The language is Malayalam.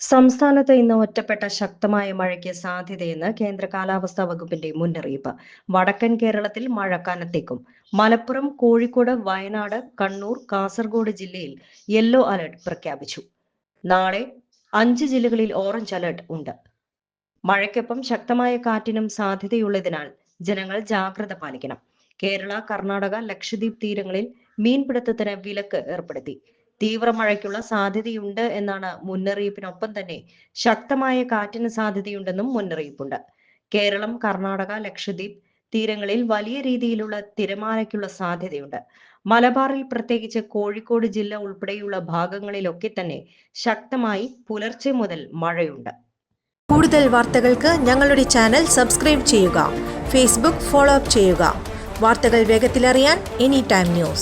സംസ്ഥാനത്ത് ഇന്ന് ഒറ്റപ്പെട്ട ശക്തമായ മഴയ്ക്ക് സാധ്യതയെന്ന് കേന്ദ്ര കാലാവസ്ഥാ വകുപ്പിന്റെ മുന്നറിയിപ്പ്. വടക്കൻ കേരളത്തിൽ മഴ കനത്തേക്കും. മലപ്പുറം കോഴിക്കോട് വയനാട് കണ്ണൂർ കാസർഗോഡ് ജില്ലയിൽ യെല്ലോ അലർട്ട് പ്രഖ്യാപിച്ചു. നാളെ അഞ്ച് ജില്ലകളിൽ ഓറഞ്ച് അലർട്ട് ഉണ്ട്. മഴയ്ക്കൊപ്പം ശക്തമായ കാറ്റിനും സാധ്യതയുള്ളതിനാൽ ജനങ്ങൾ ജാഗ്രത പാലിക്കണം. കേരള കർണാടക ലക്ഷദ്വീപ് തീരങ്ങളിൽ മീൻപിടുത്തത്തിന് വിലക്ക് ഏർപ്പെടുത്തി. തീവ്ര മഴയ്ക്കുള്ള സാധ്യതയുണ്ട് എന്നാണ് മുന്നറിയിപ്പിനൊപ്പം തന്നെ ശക്തമായ കാറ്റിന് സാധ്യതയുണ്ടെന്നും മുന്നറിയിപ്പുണ്ട്. കേരളം കർണാടക ലക്ഷദ്വീപ് തീരങ്ങളിൽ വലിയ രീതിയിലുള്ള തിരമാലയ്ക്കുള്ള സാധ്യതയുണ്ട്. മലബാറിൽ പ്രത്യേകിച്ച് കോഴിക്കോട് ജില്ല ഉൾപ്പെടെയുള്ള ഭാഗങ്ങളിലൊക്കെ തന്നെ ശക്തമായി പുലർച്ചെ മുതൽ മഴയുണ്ട്. കൂടുതൽ വാർത്തകൾക്ക് ഞങ്ങളുടെ ചാനൽ സബ്സ്ക്രൈബ് ചെയ്യുക ഫേസ്ബുക്ക് ഫോളോ അപ്പ് ചെയ്യുക. വാർത്തകൾ വേഗത്തിലറിയാൻ എനി ടൈം ന്യൂസ്.